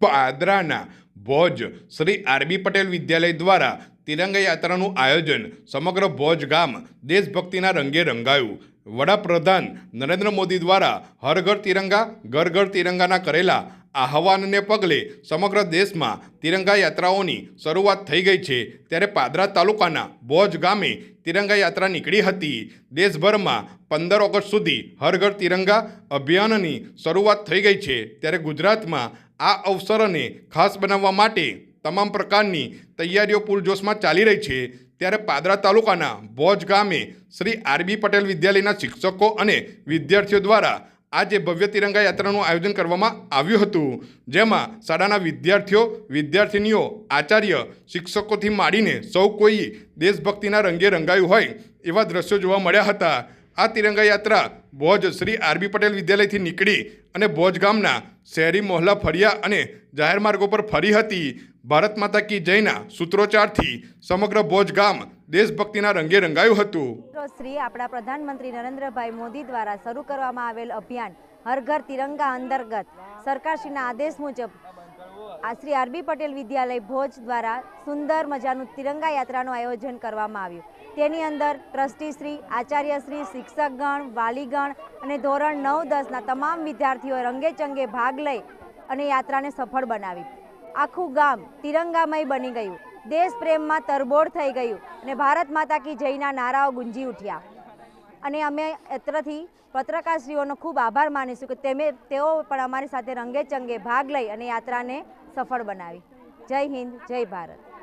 પાદરાના Bhoj Shri R B Patel Vidyalaya દ્વારા તિરંગા યાત્રાનું આયોજન સમગ્ર ભોજ ગામ દેશભક્તિના રંગે રંગાયું. વડાપ્રધાન નરેન્દ્ર મોદી દ્વારા હર ઘર તિરંગા, ઘર ઘર તિરંગાના કરેલા આહવાનને પગલે સમગ્ર દેશમાં તિરંગા યાત્રાઓની શરૂઆત થઈ ગઈ છે. ત્યારે પાદરા તાલુકાના ભોજ ગામે તિરંગા યાત્રા નીકળી હતી. દેશભરમાં પંદર ઓગસ્ટ સુધી હર ઘર તિરંગા અભિયાનની શરૂઆત થઈ ગઈ છે. ત્યારે ગુજરાતમાં આ અવસરને ખાસ બનાવવા માટે તમામ પ્રકારની તૈયારીઓ પૂરજોશમાં ચાલી રહી છે. ત્યારે પાદરા તાલુકાના ભોજ ગામે શ્રી આરબી પટેલ વિદ્યાલયના શિક્ષકો અને વિદ્યાર્થીઓ દ્વારા આજે ભવ્ય તિરંગા યાત્રાનું આયોજન કરવામાં આવ્યું હતું. જેમાં શાળાના વિદ્યાર્થીઓ, વિદ્યાર્થિનીઓ, આચાર્ય, શિક્ષકોથી માંડીને સૌ કોઈ દેશભક્તિના રંગે રંગાયું હોય એવા દ્રશ્યો જોવા મળ્યા હતા. આ તિરંગા યાત્રા ભોજ શ્રી આરબી પટેલ વિદ્યાલયથી નીકળી અને ભોજ ગામના શહેરી મોહલ્લા ફર્યા અને જાહેર માર્ગો પર ફરી હતી. ભારત માતા કી જયના સૂત્રોચ્ચારથી સમગ્ર ભોજ ગામ દેશભક્તિના રંગે રંગાયું હતું. શ્રી આપણા પ્રધાનમંત્રી નરેન્દ્રભાઈ મોદી દ્વારા શરૂ કરવામાં આવેલ અભિયાન હર ઘર તિરંગા અંતર્ગત સરકારશ્રીના આદેશ મુજબ આ શ્રી આરબી પટેલ વિદ્યાલય ભોજ દ્વારા સુંદર મજાનું તિરંગા યાત્રાનું આયોજન કરવામાં આવ્યું. તેની અંદર ટ્રસ્ટીશ્રી આચાર્યશ્રી શિક્ષકગણ, વાલીગણ અને ધોરણ નવ દસના તમામ વિદ્યાર્થીઓ રંગેચંગે ભાગ લઈ અને યાત્રાને સફળ બનાવી. આખું ગામ તિરંગામય બની ગયું. દેશ પ્રેમમાં તરબોળ થઈ ગયું અને ભારત માતા કી જયના નારાઓ ગુંજી ઉઠ્યા. અને અમે અત્રથી પત્રકારશ્રીઓનો ખૂબ આભાર માનીશું કે તેમે તેઓ પણ અમારી સાથે રંગે ચંગે ભાગ લઈ અને યાત્રાને સફળ બનાવી. જય હિન્દ, જય ભારત.